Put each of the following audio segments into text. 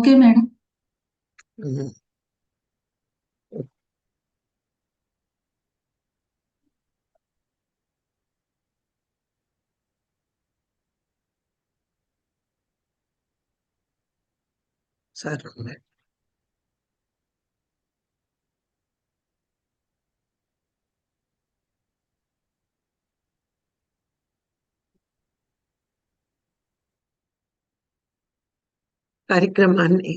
Okay madam ఉమ్. సరే కార్యక్రమాన్ని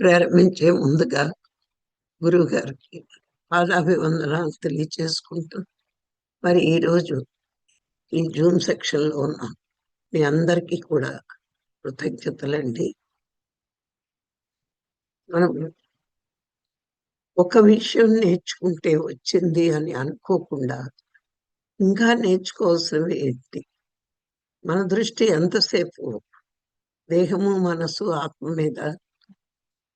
ప్రారంభించే ముందుగా గురువు గారికి పాదాభివందనాలు తెలియచేసుకుంటూ మరి ఈరోజు ఈ జూమ్ సెక్షన్లో ఉన్న మీ అందరికీ కూడా కృతజ్ఞతలండి. మనం ఒక విషయం నేర్చుకుంటే వచ్చింది అని అనుకోకుండా ఇంకా నేర్చుకోవాల్సినవి ఏంటి? మన దృష్టి ఎంతసేపు దేహము మనసు ఆత్మ మీద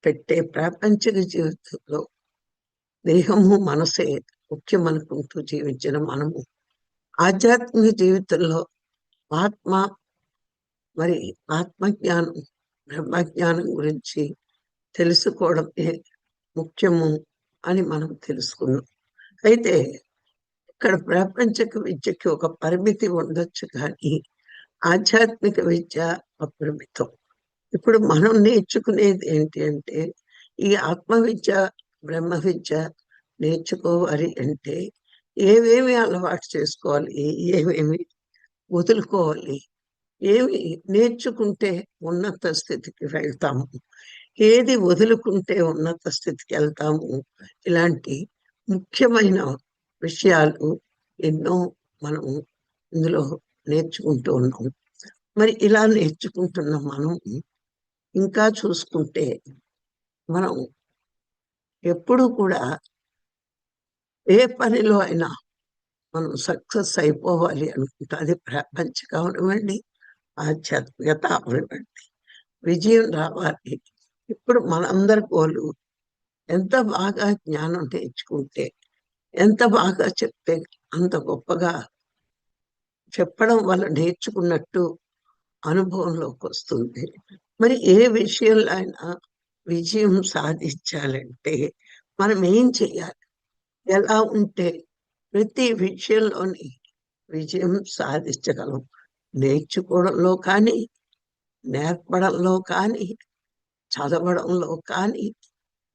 పెట్టే ప్రాపంచిక జీవితంలో దేహము మనసే ముఖ్యం అనుకుంటూ జీవించిన మనము. ఆధ్యాత్మిక జీవితంలో ఆత్మ మరి ఆత్మజ్ఞానం బ్రహ్మజ్ఞానం గురించి తెలుసుకోవడమే ముఖ్యము అని మనం తెలుసుకున్నాం. అయితే ఇక్కడ ప్రాపంచిక విద్యకి ఒక పరిమితి ఉండొచ్చు కానీ ఆధ్యాత్మిక విద్య అపరిమితం. ఇప్పుడు మనం నేర్చుకునేది ఏంటి అంటే ఈ ఆత్మ విద్య బ్రహ్మ విద్య నేర్చుకోవాలి అంటే ఏమేమి అలవాటు చేసుకోవాలి ఏమేమి వదులుకోవాలి ఏమి నేర్చుకుంటే ఉన్నత స్థితికి వెళ్తాము ఏది వదులుకుంటే ఉన్నత స్థితికి వెళ్తాము ఇలాంటి ముఖ్యమైన విషయాలు ఎన్నో మనం ఇందులో నేర్చుకుంటూ ఉన్నాం. మరి ఇలా నేర్చుకుంటున్న మనం ఇంకా చూసుకుంటే మనం ఎప్పుడు కూడా ఏ పనిలో అయినా మనం సక్సెస్ అయిపోవాలి అనుకుంటా. అది ప్రపంచం అవనివ్వండి ఆధ్యాత్మికత అవనివ్వండి విజయం రావాలి. ఇప్పుడు మనందరి గోలు ఎంత బాగా జ్ఞానం నేర్చుకుంటే ఎంత బాగా చెప్తే అంత గొప్పగా చెప్పడం వల్ల నేర్చుకున్నట్టు అనుభవంలోకి వస్తుంది. మరి ఏ విషయంలో అయినా విజయం సాధించాలంటే మనం ఏం చేయాలి ఎలా ఉంటే ప్రతి విషయంలోని విజయం సాధించగలం? నేర్చుకోవడంలో కానీ నేర్పడంలో కానీ చదవడంలో కానీ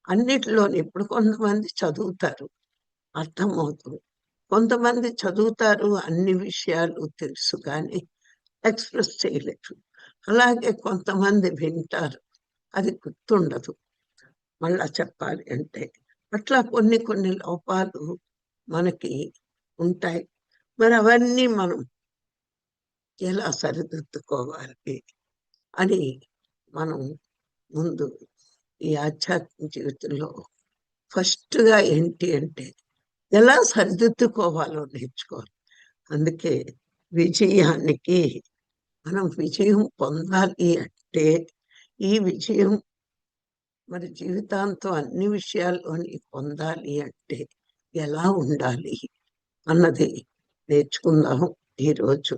అన్నిటిలోని ఇప్పుడు కొంతమంది చదువుతారు. అర్థమవుతుంది. కొంతమంది చదువుతారు అన్ని విషయాలు తెలుసు కానీ ఎక్స్ప్రెస్ చేయలేరు. అలాగే కొంతమంది వింటారు. అది గుర్తుండదు. మళ్ళా చెప్పాలి అంటే అట్లా కొన్ని కొన్ని లోపాలు మనకి ఉంటాయి. మరి అవన్నీ మనం ఎలా సరిదిద్దుకోవాలి అని మనం ముందు ఈ ఆధ్యాత్మిక జీవితంలో ఫస్ట్గా ఏంటి అంటే ఎలా సరిదిద్దుకోవాలో నేర్చుకోవాలి. అందుకే విజయానికి మనం విజయం పొందాలి అంటే ఈ విజయం మరి జీవితాంతం అన్ని విషయాల్లోని పొందాలి అంటే ఎలా ఉండాలి అన్నది నేర్చుకుందాం ఈరోజు.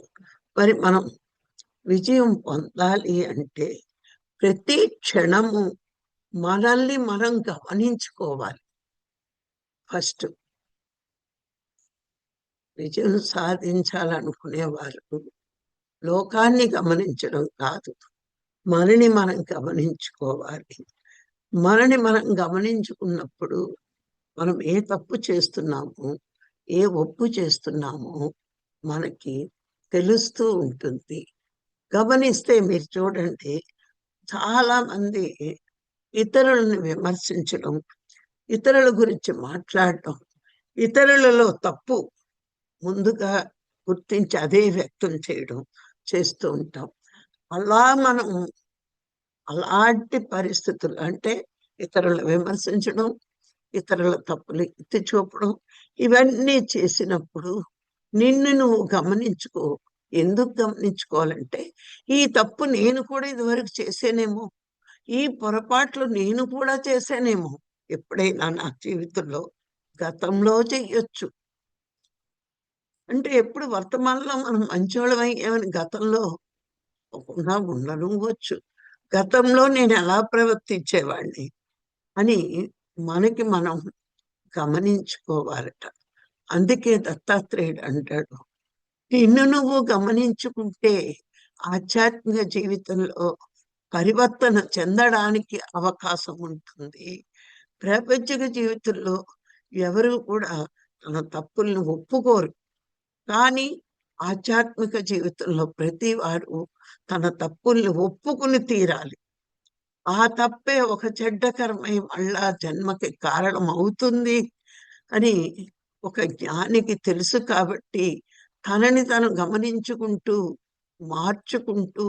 మరి మనం విజయం పొందాలి అంటే ప్రతి క్షణము మనల్ని మనం గమనించుకోవాలి. ఫస్ట్ విజయం సాధించాలనుకునేవారు. లోకాన్ని గమనించడం కాదు. మనని మనం గమనించుకోవాలి. మనని మనం గమనించుకున్నప్పుడు మనం ఏ తప్పు చేస్తున్నాము ఏ ఒప్పు చేస్తున్నామో మనకి తెలుస్తూ ఉంటుంది. గమనిస్తే మీరు చూడండి చాలా మంది ఇతరులను విమర్శించడం ఇతరుల గురించి మాట్లాడటం ఇతరులలో తప్పు ముందుగా గుర్తించి అదే వ్యక్తం చేయడం చేస్తూ ఉంటాం. అలా మనం అలాంటి పరిస్థితులు అంటే ఇతరులు విమర్శించడం ఇతరుల తప్పులు ఎత్తి చూపడం ఇవన్నీ చేసినప్పుడు నిన్ను నువ్వు గమనించుకో. ఎందుకు గమనించుకోవాలంటే ఈ తప్పు నేను కూడా ఇదివరకు చేసేనేమో ఈ పొరపాట్లు నేను కూడా చేశానేమో ఎప్పుడైనా నా జీవితంలో గతంలో చెయ్యొచ్చు. అంటే ఎప్పుడు వర్తమానంలో మనం మంచోళం అయ్యామని గతంలో ఉండనువచ్చు గతంలో నేను ఎలా ప్రవర్తించేవాడిని అని మనకి మనం గమనించుకోవాలట. అందుకే దత్తాత్రేయుడు అంటాడు నిన్ను నువ్వు గమనించుకుంటే ఆధ్యాత్మిక జీవితంలో పరివర్తన చెందడానికి అవకాశం ఉంటుంది. ప్రపంచక జీవితంలో ఎవరు కూడా తన తప్పుల్ని ఒప్పుకోరు. కానీ ఆధ్యాత్మిక జీవితంలో ప్రతి వారు తన తప్పుల్ని ఒప్పుకుని తీరాలి. ఆ తప్పే ఒక చెడ్డకరమై మళ్ళా జన్మకి కారణం అవుతుంది అని ఒక జ్ఞానికి తెలుసు కాబట్టి తనని తను గమనించుకుంటూ మార్చుకుంటూ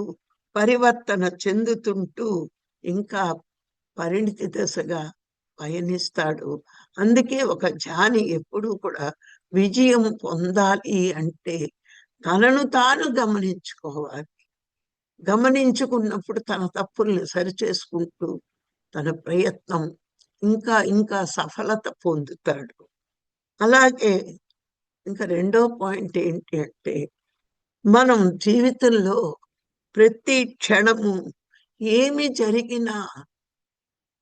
పరివర్తన చెందుతుంటూ ఇంకా పరిణితి దశగా పయనిస్తాడు. అందుకే ఒక జ్ఞాని ఎప్పుడూ కూడా విజయం పొందాలి అంటే తనను తాను గమనించుకోవాలి. గమనించుకున్నప్పుడు తన తప్పుల్ని సరిచేసుకుంటూ తన ప్రయత్నం ఇంకా ఇంకా సఫలత పొందుతాడు. అలాగే ఇంకా రెండో పాయింట్ ఏంటి అంటే మనం జీవితంలో ప్రతి క్షణము ఏమి జరిగినా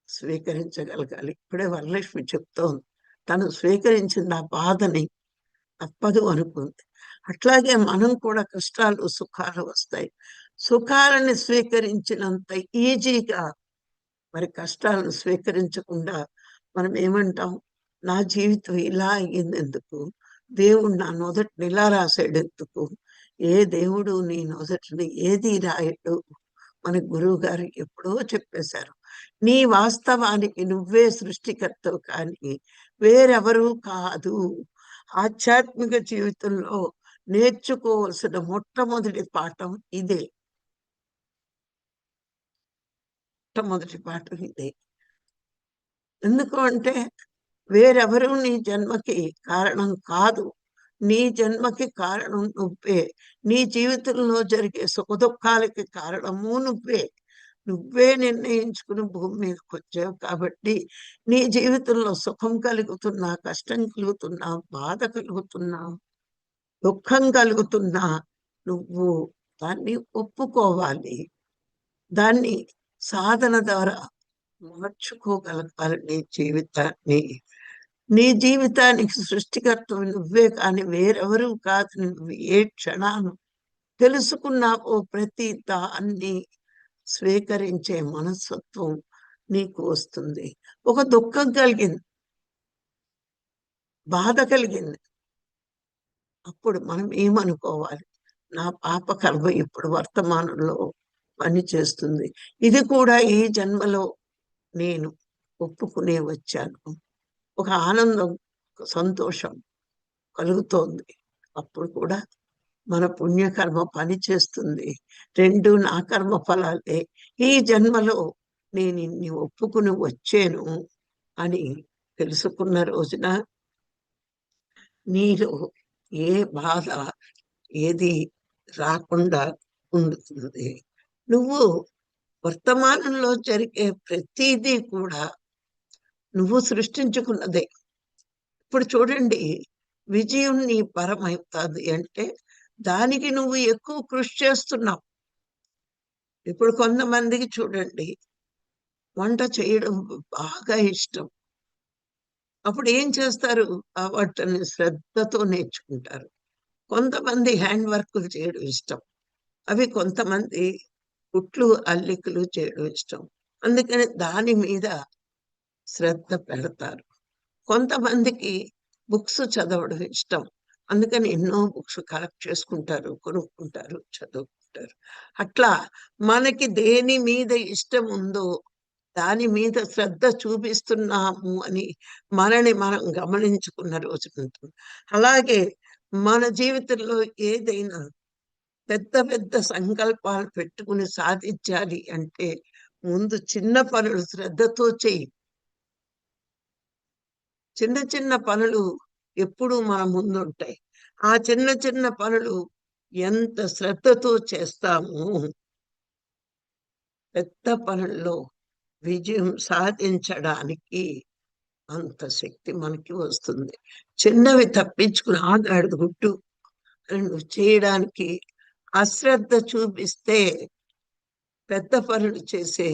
స్వీకరించగలగాలి. ఇప్పుడే వరలక్ష్మి చెప్తోంది. తను స్వీకరించిన ఆ బాధని తప్పదు అనుకుంది. అట్లాగే మనం కూడా కష్టాలు సుఖాలు వస్తాయి. సుఖాలను స్వీకరించినంత ఈజీగా మరి కష్టాలను స్వీకరించకుండా మనం ఏమంటాం? నా జీవితం ఇలా అయ్యింది ఎందుకు? దేవుడు నా నొదటిని ఇలా రాశాడు ఎందుకు? ఏ దేవుడు నీ నొదటిని ఏది రాయడు? మన గురువు గారు ఎప్పుడో చెప్పేశారు. నీ వాస్తవానికి నువ్వే సృష్టికర్తవు కానీ వేరెవరూ కాదు. ఆధ్యాత్మిక జీవితంలో నేర్చుకోవలసిన మొట్టమొదటి పాఠం ఇదే. మొట్టమొదటి పాఠం ఇదే. ఎందుకు అంటే వేరెవరు నీ జన్మకి కారణం కాదు. నీ జన్మకి కారణం నువ్వే. నీ జీవితంలో జరిగే సుఖదుఖాలకి కారణము నువ్వే. నువ్వే నిర్ణయించుకుని భూమి మీదకి వచ్చావు కాబట్టి నీ జీవితంలో సుఖం కలుగుతున్నా కష్టం కలుగుతున్నా బాధ కలుగుతున్నా దుఃఖం కలుగుతున్నా నువ్వు దాన్ని ఒప్పుకోవాలి. దాన్ని సాధన ద్వారా మార్చుకోగలగాలి నీ జీవితాన్ని. నీ జీవితానికి సృష్టికర్త నువ్వే కానీ వేరెవరు కాదు. నువ్వు ఏ క్షణాను తెలుసుకున్నావో ప్రతి దాన్ని స్వీకరించే మనస్తత్వం నీకు వస్తుంది. ఒక దుఃఖం కలిగింది. బాధ కలిగింది. అప్పుడు మనం ఏమనుకోవాలి? నా పాప కర్మ ఇప్పుడు వర్తమానంలో పని చేస్తుంది. ఇది కూడా ఈ జన్మలో నేను ఒప్పుకునే వచ్చాను. ఒక ఆనందం సంతోషం కలుగుతోంది. అప్పుడు కూడా మన పుణ్యకర్మ పని చేస్తుంది. రెండు నా కర్మ ఫలాలే. ఈ జన్మలో నేను ఇన్ని ఒప్పుకుని వచ్చాను అని తెలుసుకున్న రోజున నీలో ఏ బాధ ఏది రాకుండా ఉండుతుంది. నువ్వు వర్తమానంలో జరిగే ప్రతిదీ కూడా నువ్వు సృష్టించుకున్నదే. ఇప్పుడు చూడండి విజయం నీ పరమవుతుంది అంటే దానికి నువ్వు ఎక్కువ కృషి చేస్తున్నావు. ఇప్పుడు కొంతమందికి చూడండి వంట చేయడం బాగా ఇష్టం. అప్పుడు ఏం చేస్తారు? ఆ వాటిని శ్రద్ధతో నేర్చుకుంటారు. కొంతమంది హ్యాండ్ వర్క్లు చేయడం ఇష్టం. అవి కొంతమంది కుట్లు అల్లికలు చేయడం ఇష్టం. అందుకని దాని మీద శ్రద్ధ పెడతారు. కొంతమందికి బుక్స్ చదవడం ఇష్టం. అందుకని ఎన్నో బుక్స్ కలెక్ట్ చేసుకుంటారు కొనుక్కుంటారు చదువుకుంటారు. అట్లా మనకి దేని మీద ఇష్టం ఉందో దాని మీద శ్రద్ధ చూపిస్తున్నాము అని మనని మనం గమనించుకున్న రోజు ఉంటుంది. అలాగే మన జీవితంలో ఏదైనా పెద్ద పెద్ద సంకల్పాలు పెట్టుకుని సాధించాలి అంటే ముందు చిన్న పనులు శ్రద్ధతో చేయి. చిన్న చిన్న పనులు ఎప్పుడు మన ముందుంటాయి. ఆ చిన్న చిన్న పనులు ఎంత శ్రద్ధతో చేస్తాము పెద్ద పనుల్లో విజయం సాధించడానికి అంత శక్తి మనకి వస్తుంది. చిన్నవి తప్పించుకుని ఆగాడు గుట్టు నువ్వు చేయడానికి అశ్రద్ధ చూపిస్తే పెద్ద పనులు చేసే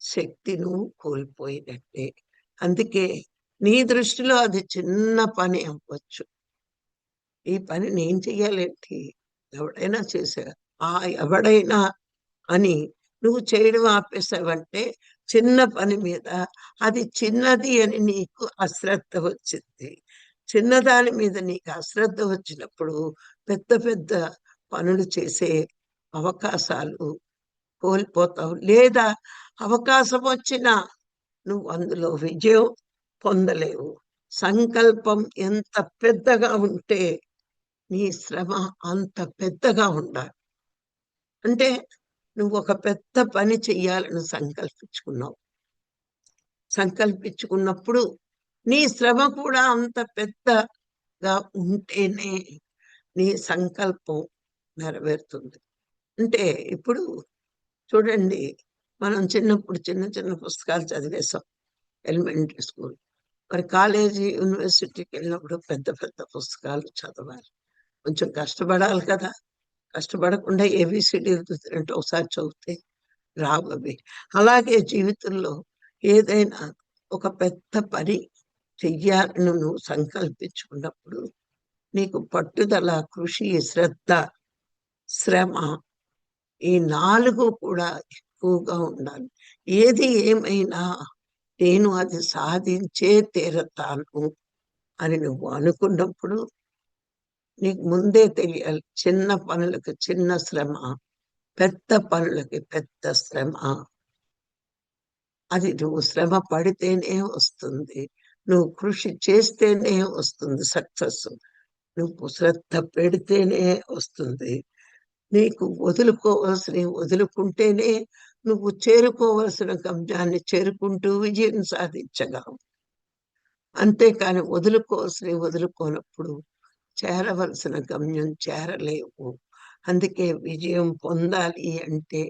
శక్తి నువ్వు కోల్పోయినట్టే. అందుకే నీ దృష్టిలో అది చిన్న పని అవ్వచ్చు. ఈ పని నేను చెయ్యాలేంటి? ఎవడైనా చేసా ఆ ఎవడైనా అని నువ్వు చేయడం ఆపేసావంటే చిన్న పని మీద అది చిన్నది అని నీకు అశ్రద్ధ వచ్చింది. చిన్నదాని మీద నీకు అశ్రద్ధ వచ్చినప్పుడు పెద్ద పెద్ద పనులు చేసే అవకాశాలు కోల్పోతావు. లేదా అవకాశం వచ్చినా నువ్వు అందులో విజయం పొందలేవు. సంకల్పం ఎంత పెద్దగా ఉంటే నీ శ్రమ అంత పెద్దగా ఉండాలి. అంటే నువ్వు ఒక పెద్ద పని చెయ్యాలని సంకల్పించుకున్నావు. సంకల్పించుకున్నప్పుడు నీ శ్రమ కూడా అంత పెద్దగా ఉంటేనే నీ సంకల్పం నెరవేరుతుంది. అంటే ఇప్పుడు చూడండి మనం చిన్నప్పుడు చిన్న చిన్న పుస్తకాలు చదివేశాం ఎలిమెంటరీ స్కూల్. మరి కాలేజీ యూనివర్సిటీకి వెళ్ళినప్పుడు పెద్ద పెద్ద పుస్తకాలు చదవాలి. కొంచెం కష్టపడాలి కదా. కష్టపడకుండా ఏబిసిడి అంటే ఒకసారి చదివితే రావు అలాగే జీవితంలో ఏదైనా ఒక పెద్ద పని చెయ్యాలని నువ్వు సంకల్పించుకున్నప్పుడు నీకు పట్టుదల కృషి శ్రద్ధ శ్రమ ఈ నాలుగు కూడా ఎక్కువగా ఉండాలి. ఏది ఏమైనా నేను అది సాధించే తీరతాను అని నువ్వు అనుకున్నప్పుడు నీకు ముందే తెలియాలి. చిన్న పనులకు చిన్న శ్రమ పెద్ద పనులకి పెద్ద శ్రమ. అది నువ్వు శ్రమ పడితేనే వస్తుంది. నువ్వు కృషి చేస్తేనే వస్తుంది సక్సెస్. నువ్వు శ్రద్ధ పెడితేనే వస్తుంది. నీకు వదులుకోవాల్సినవి వదులుకుంటేనే నువ్వు చేరుకోవలసిన గమ్యాన్ని చేరుకుంటూ విజయం సాధించగలవు. అంతేకాని వదులుకోవాల్సిన వదులుకోనప్పుడు చేరవలసిన గమ్యం చేరలేవు. అందుకే విజయం పొందాలి అంటే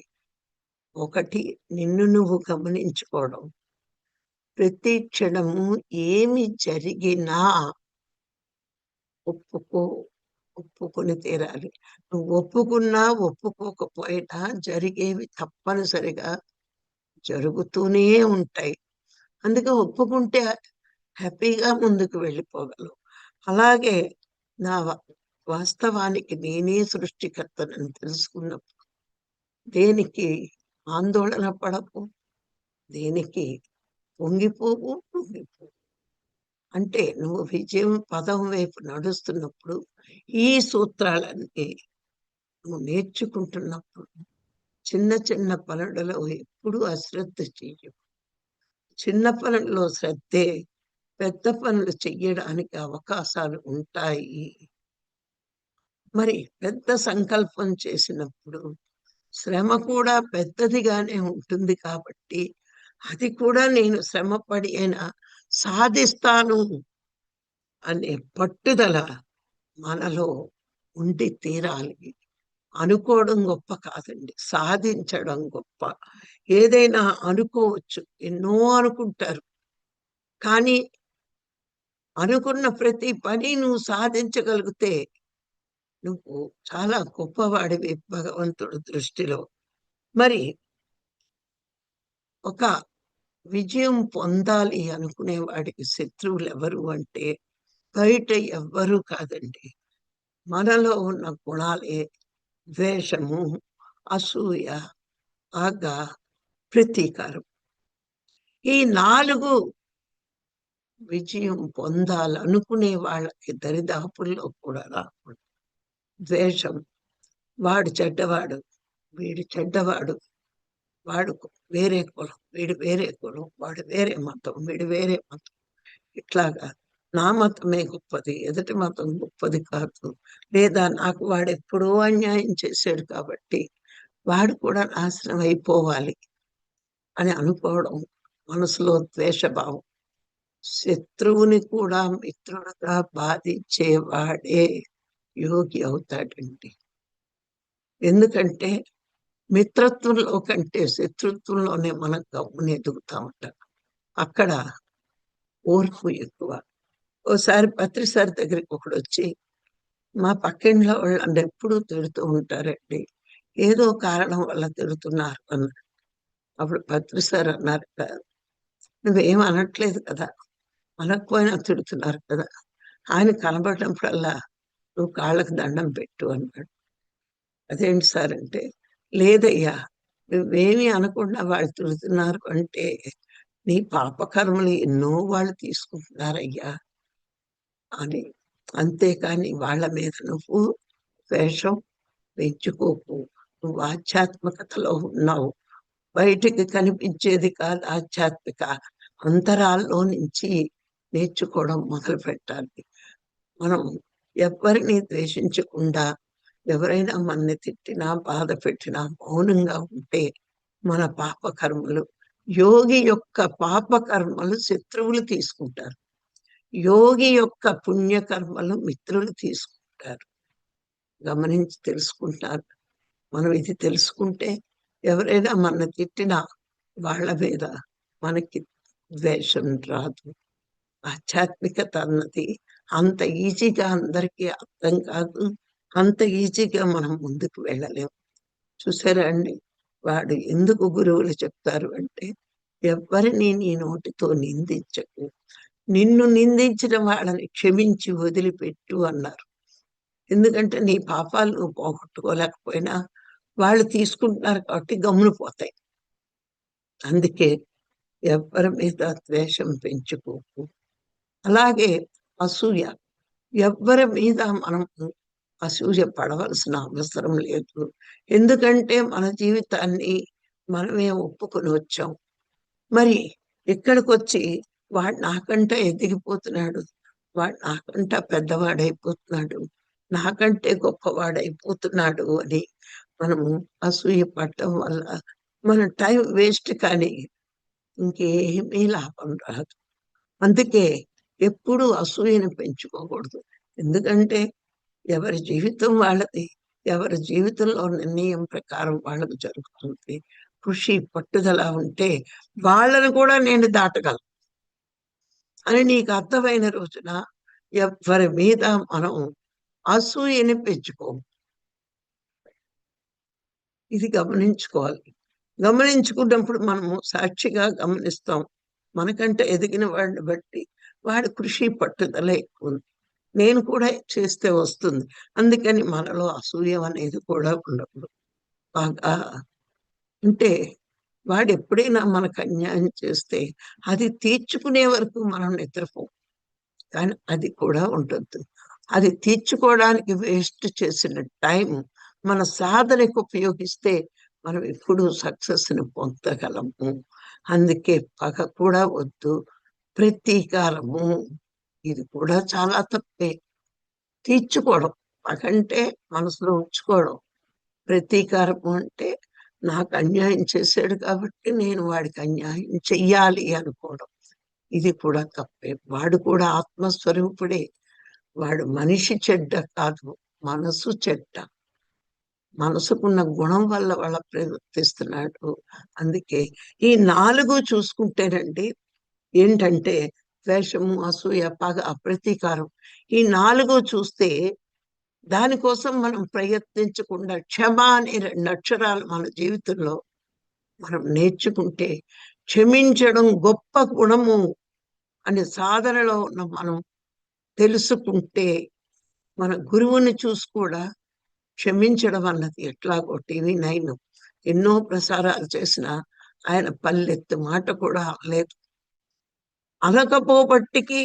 ఒకటి నిన్ను నువ్వు గమనించుకోవడం. ప్రతి క్షణము ఏమి జరిగినా ఒప్పుకో ఒప్పుకొని తీరాలి. నువ్వు ఒప్పుకున్నా ఒప్పుకోకపోయినా జరిగేవి తప్పనిసరిగా జరుగుతూనే ఉంటాయి. అందుకే ఒప్పుకుంటే హ్యాపీగా ముందుకు వెళ్ళిపోగలవు. అలాగే నా వాస్తవానికి నేనే సృష్టికర్తనని తెలుసుకున్నప్పుడు దేనికి ఆందోళన పడకు దేనికి పొంగిపోవు పొంగిపోవు అంటే నువ్వు విజయం పదం వైపు నడుస్తున్నప్పుడు ఈ సూత్రాలన్నీ నువ్వు నేర్చుకుంటున్నప్పుడు చిన్న చిన్న పనులలో ఎప్పుడూ అశ్రద్ధ చెయ్యవు చిన్న పనుల్లో శ్రద్ధే పెద్ద పనులు చెయ్యడానికి అవకాశాలు ఉంటాయి. మరి పెద్ద సంకల్పం చేసినప్పుడు శ్రమ కూడా పెద్దదిగానే ఉంటుంది కాబట్టి అది కూడా నేను శ్రమపడి అయినా సాధిస్తాను అనే పట్టుదల మనలో ఉండి తీరాలి. అనుకోవడం గొప్ప కాదండి. సాధించడం గొప్ప. ఏదైనా అనుకోవచ్చు. ఎన్నో అనుకుంటారు. కానీ అనుకున్న ప్రతి పని నువ్వు సాధించగలిగితే నువ్వు చాలా గొప్పవాడివి భగవంతుడు దృష్టిలో. మరి ఒక విజయం పొందాలి అనుకునే వాడికి శత్రువులు ఎవరు అంటే బయట ఎవ్వరూ కాదండి. మనలో ఉన్న గుణాలే ద్వేషము అసూయ ఆగ ప్రతీకారం. ఈ నాలుగు విజయం పొందాలనుకునే వాళ్ళకి దరిదాపుల్లో కూడా రాకూడదు. ద్వేషం వాడు చెడ్డవాడు వీడు చెడ్డవాడు వాడు వేరే కులం వీడు వేరే కులం వాడు వేరే మతం వీడు వేరే మతం ఇట్లాగా నా మతమే గొప్పది ఎదుటి మతం గొప్పది కాదు. లేదా నాకు వాడు ఎప్పుడో అన్యాయం చేశాడు కాబట్టి వాడు కూడా నాశనం అయిపోవాలి అని అనుకోవడం మనసులో ద్వేషభావం. శత్రువుని కూడా మిత్రుడుగా బాధించేవాడే యోగి అవుతాడండి. ఎందుకంటే మిత్రత్వంలో కంటే శత్రుత్వంలోనే మనం గమ్ముని ఎదుగుతా ఉంటాం అక్కడ ఓర్పు ఎక్కువ. ఓసారి పత్రి సార్ దగ్గరికి ఒకడు వచ్చి మా పక్కింట్లో వాళ్ళు ఎప్పుడూ తిడుతూ ఉంటారండి. ఏదో కారణం వల్ల తిడుతున్నారు అన్నాడు. అప్పుడు పత్రి సార్ అన్నారు కదా నువ్వేం అనట్లేదు కదా అనకపోయినా తిడుతున్నారు కదా. ఆయన కనబడినప్పుడల్లా నువ్వు కాళ్ళకు దండం పెట్టు అన్నాడు. అదేంటి సార్ అంటే లేదయ్యా నువ్వేమీ అనకుండా వాళ్ళు తిడుతున్నారు అంటే నీ పాపకర్మలు ఎన్నో వాళ్ళు తీసుకుంటున్నారయ్యా. అని. అంతేకాని వాళ్ళ మీద నువ్వు వేషం పెంచుకోకు. నువ్వు ఆధ్యాత్మికతలో ఉన్నావు. బయటికి కనిపించేది కాదు ఆధ్యాత్మిక. అంతరాల్లో నుంచి నేర్చుకోవడం మొదలు పెట్టాలి. మనం ఎవరిని ద్వేషించకుండా ఎవరైనా మనని తిట్టినా బాధ పెట్టినా మౌనంగా ఉంటే మన పాపకర్మలు యోగి యొక్క పాపకర్మలు శత్రువులు తీసుకుంటారు. యోగి యొక్క పుణ్యకర్మలు మిత్రులు తీసుకుంటారు. గమనించి తెలుసుకుంటారు. మనం ఇది తెలుసుకుంటే ఎవరైనా మన తిట్టినా వాళ్ళ మీద మనకి ద్వేషం రాదు. ఆధ్యాత్మికత అన్నది అంత ఈజీగా అందరికీ అర్థం కాదు. అంత ఈజీగా మనం ముందుకు వెళ్ళలేము చూసారా అండి? వాడు ఎందుకు గురువులు చెప్తారు అంటే ఎవరిని నీ నోటితో నిందించకు. నిన్ను నిందించిన వాళ్ళని క్షమించి వదిలిపెట్టు అన్నారు. ఎందుకంటే నీ పాపాలు నువ్వు పోగొట్టుకోలేకపోయినా వాళ్ళు తీసుకుంటున్నారు కాబట్టి గమ్మును పోతాయి. అందుకే ఎవరి మీద ద్వేషం పెంచుకోకు. అలాగే అసూయ ఎవ్వరి మీద మనం అసూయ పడవలసిన అవసరం లేదు. ఎందుకంటే మన జీవితాన్ని మనమే ఒప్పుకొని వచ్చాం. మరి ఇక్కడికి వచ్చి వాడు నాకంటే ఎదిగిపోతున్నాడు. వాడు నాకంట పెద్దవాడైపోతున్నాడు. నాకంటే గొప్పవాడైపోతున్నాడు అని మనము అసూయ పడటం వల్ల మన టైం వేస్ట్ కానీ ఇంకేమీ లాభం రాదు. అందుకే ఎప్పుడు అసూయను పెంచుకోకూడదు. ఎందుకంటే ఎవరి జీవితం వాళ్ళది ఎవరి జీవితంలో నిర్ణయం ప్రకారం వాళ్ళకు జరుగుతుంది. కృషి పట్టుదల ఉంటే వాళ్ళను కూడా నేను దాటగలను. అని నీకు అర్థమైన రోజున ఎవరి మీద మనం అసూయని పెంచుకో ఇది గమనించుకోవాలి. గమనించుకున్నప్పుడు మనము సాక్షిగా గమనిస్తాం. మనకంటే ఎదిగిన వాడిని బట్టి వాడి కృషి పట్టుదల ఎక్కువ నేను కూడా చేస్తే వస్తుంది. అందుకని మనలో అసూయం అనేది కూడా ఉండకూడదు. బాగా అంటే వాడు ఎప్పుడైనా మనకు అన్యాయం చేస్తే అది తీర్చుకునే వరకు మనం నిద్రపో. కానీ అది కూడా ఉంటుంది అది తీర్చుకోవడానికి వేస్ట్ చేసిన టైం మన సాధనకు ఉపయోగిస్తే మనం ఎప్పుడు సక్సెస్ని పొందగలము. అందుకే పగ కూడా వద్దు ప్రతీకారము. ఇది కూడా చాలా తప్పే. తీర్చుకోవడం పగంటే మనసులో ఉంచుకోవడం. ప్రతీకారము అంటే నాకు అన్యాయం చేశాడు కాబట్టి నేను వాడికి అన్యాయం చెయ్యాలి అనుకోవడం. ఇది కూడా తప్పే. వాడు కూడా ఆత్మస్వరూపుడే. వాడు మనిషి చెడ్డ కాదు మనసు చెడ్డ. మనసుకున్న గుణం వల్ల వాళ్ళ ప్రవర్తిస్తున్నాడు. అందుకే ఈ నాలుగు చూసుకుంటేనండి ఏంటంటే ద్వేషము అసూయ పగ ప్రతీకారం ఈ నాలుగు చూస్తే దానికోసం మనం ప్రయత్నించకుండా క్షమ అనే రెండు అక్షరాలు మన జీవితంలో మనం నేర్చుకుంటే క్షమించడం గొప్ప గుణము అనే సాధనలో ఉన్న మనం తెలుసుకుంటే మన గురువుని చూసి కూడా క్షమించడం అన్నది ఎట్లాగో టీవీ నైన్ ఎన్నో ప్రసారాలు చేసిన ఆయన పల్లెత్తు మాట కూడా లేదు. అనకపోబట్టికి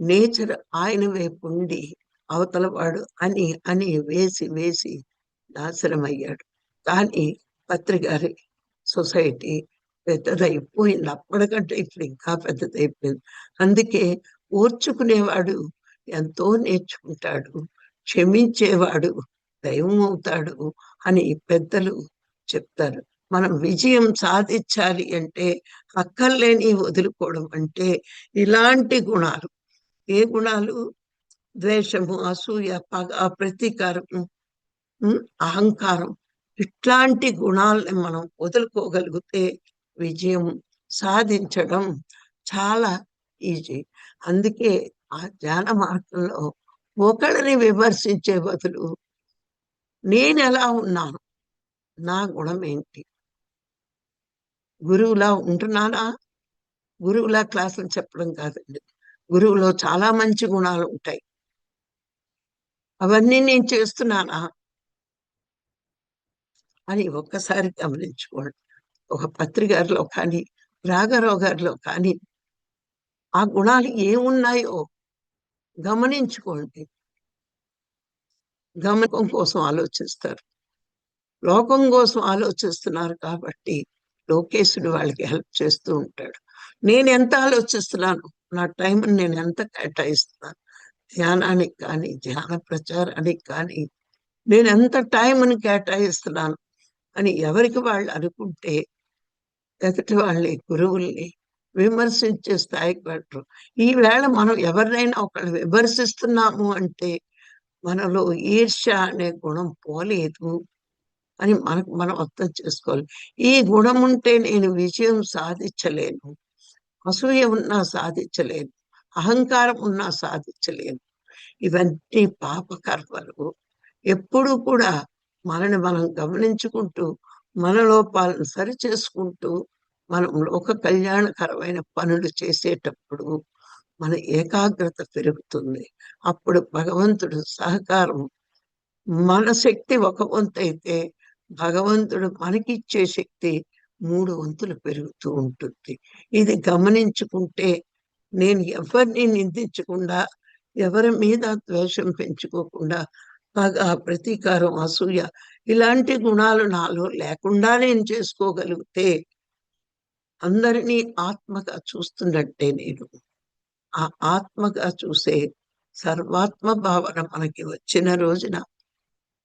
నేచర్ ఆయన వైపు ఉండి అవతల వాడు అని అని వేసి వేసి నాశనం అయ్యాడు కానీ పత్రికారి సొసైటీ పెద్దదైపోయింది. అప్పటికంటే ఇప్పుడు ఇంకా పెద్దదైపోయింది. అందుకే ఓర్చుకునేవాడు ఎంతో నేర్చుకుంటాడు. క్షమించేవాడు దైవం అవుతాడు అని పెద్దలు చెప్తారు. మనం విజయం సాధించాలి అంటే అక్కర్లేని వదులుకోవడం అంటే ఇలాంటి గుణాలు. ఏ గుణాలు? ద్వేషము అసూయ పగ ప్రతీకారము అహంకారం ఇట్లాంటి గుణాలని మనం వదులుకోగలిగితే విజయం సాధించడం చాలా ఈజీ. అందుకే ఆ ధ్యాన మార్గంలో ఒకళ్ళని విమర్శించే బదులు నేను ఎలా ఉన్నాను? నా గుణం ఏంటి? గురువులా ఉంటున్నానా? గురువులా క్లాసులు చెప్పడం కాదండి. గురువులో చాలా మంచి గుణాలు ఉంటాయి. అవన్నీ నేను చేస్తున్నానా? అని ఒక్కసారి గమనించుకోండి. ఒక పత్రికారిలో కానీ రాఘరావు గారిలో కానీ ఆ గుణాలు ఏమున్నాయో గమనించుకోండి. గమనికం కోసం ఆలోచిస్తారు. లోకం కోసం ఆలోచిస్తున్నారు కాబట్టి లోకేశుడు వాళ్ళకి హెల్ప్ చేస్తూ ఉంటాడు. నేను ఎంత ఆలోచిస్తున్నాను? నా టైం నేను ఎంత కేటాయిస్తున్నాను? ధ్యానానికి కానీ ధ్యాన ప్రచారానికి కానీ నేను ఎంత టైంని కేటాయిస్తున్నాను అని ఎవరికి వాళ్ళు అనుకుంటే ఎదుటి వాళ్ళని గురువుల్ని విమర్శించే స్థాయికి పెట్టరు ఈవేళ మనం ఎవరినైనా ఒకళ్ళు విమర్శిస్తున్నాము అంటే మనలో ఈర్ష్య అనే గుణం పోలేదు అని మనకు మనం అర్థం చేసుకోవాలి. ఈ గుణం ఉంటే నేను విజయం సాధించలేను. అసూయ ఉన్నా సాధించలేను. అహంకారం ఉన్నా సాధించలేము. ఇవన్నీ పాపకర్మలు. ఎప్పుడు కూడా మనని మనం గమనించుకుంటూ మన లోపాలను సరి చేసుకుంటూ మనం లోక కళ్యాణకరమైన పనులు చేసేటప్పుడు మన ఏకాగ్రత పెరుగుతుంది. అప్పుడు భగవంతుడు సహకారం మన శక్తి ఒక వంతు అయితే భగవంతుడు మనకిచ్చే శక్తి మూడు వంతులు పెరుగుతూ ఉంటుంది. ఇది గమనించుకుంటే నేను ఎవరిని నిందించకుండా ఎవరి మీద ద్వేషం పెంచుకోకుండా పగ ప్రతీకారం అసూయ ఇలాంటి గుణాలు నాలో లేకుండా నేను చేసుకోగలిగితే అందరినీ ఆత్మగా చూస్తున్నట్టే నేను. ఆ ఆత్మగా చూసే సర్వాత్మ భావన మనకి వచ్చిన రోజున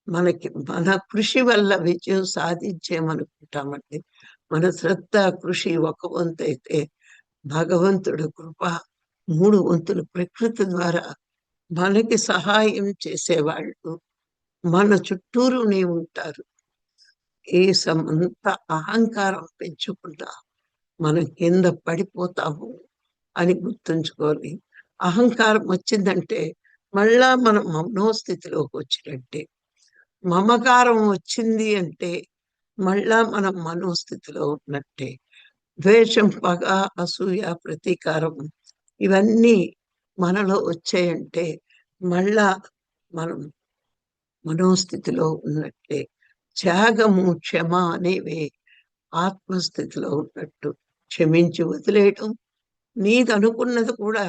మనకి మన కృషి వల్ల విజయం సాధించేమనుకుంటామండి. మన శ్రద్ధ కృషి ఒక వంతు అయితే భగవంతుడు కృప మూడు వంతులు ప్రకృతి ద్వారా మనకి సహాయం చేసేవాళ్ళు. మన చుట్టూరునే ఉంటారు. ఏ సమంత అహంకారం పెంచుకుంటా మనం కింద పడిపోతాము అని గుర్తుంచుకోవాలి అహంకారం వచ్చిందంటే మళ్ళా మనం మనోస్థితిలోకి వచ్చినట్టే. మమకారం వచ్చింది అంటే మళ్ళా మనం మనోస్థితిలో ఉన్నట్టే. ద్వేషం పగ అసూయ ప్రతీకారం ఇవన్నీ మనలో వచ్చాయంటే మళ్ళా మనం మనోస్థితిలో ఉన్నట్టే. త్యాగము క్షమ అనేవి ఆత్మస్థితిలో ఉన్నట్టు. క్షమించి వదిలేయటం నీదనుకున్నది కూడా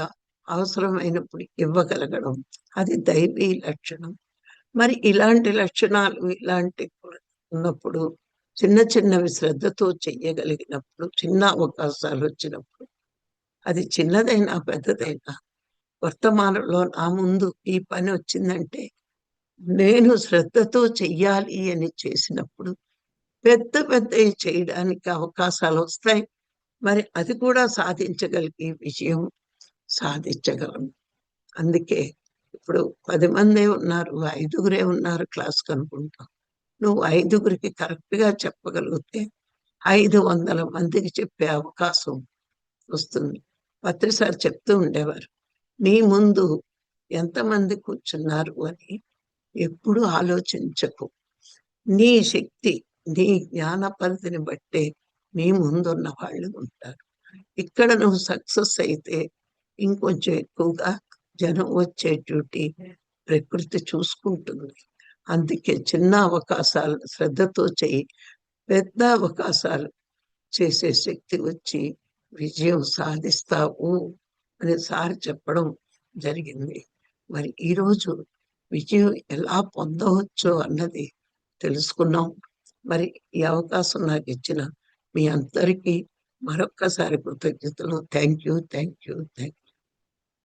అవసరమైనప్పుడు ఇవ్వగలగడం. అది దైవీ లక్షణం. మరి ఇలాంటి లక్షణాలు ఇలాంటి ఉన్నప్పుడు చిన్న చిన్నవి శ్రద్ధతో చెయ్యగలిగినప్పుడు చిన్న అవకాశాలు వచ్చినప్పుడు అది చిన్నదైనా పెద్దదైనా వర్తమానంలో నా ముందు ఈ పని వచ్చిందంటే నేను శ్రద్ధతో చెయ్యాలి అని చేసినప్పుడు పెద్ద పెద్దవి చేయడానికి అవకాశాలు వస్తాయి. మరి అది కూడా సాధించగలిగే విజయం సాధించగలం. అందుకే ఇప్పుడు పది మందే ఉన్నారు ఐదుగురే ఉన్నారు క్లాస్ కనుకుంటాం నువ్వు ఐదుగురికి కరెక్ట్గా చెప్పగలిగితే ఐదు వందల మందికి చెప్పే అవకాశం వస్తుంది. పత్రిసారి చెప్తూ ఉండేవారు నీ ముందు ఎంతమంది కూర్చున్నారు అని ఎప్పుడు ఆలోచించకు. నీ శక్తి నీ జ్ఞాన పరిధిని బట్టే నీ ముందున్న వాళ్ళు ఉంటారు. ఇక్కడ నువ్వు సక్సెస్ అయితే ఇంకొంచెం ఎక్కువగా జనం వచ్చే డ్యూటీ ప్రకృతి చూసుకుంటుంది. అందుకే చిన్న అవకాశాలు శ్రద్ధతో చేయి. పెద్ద అవకాశాలు చేసే శక్తి వచ్చి విజయం సాధిస్తావు అని సార్ చెప్పడం జరిగింది. మరి ఈరోజు విజయం ఎలా పొందవచ్చో అన్నది తెలుసుకున్నాం. మరి ఈ అవకాశం నాకు ఇచ్చిన మీ అందరికీ మరొక్కసారి కృతజ్ఞతలు. Thank you thank you thank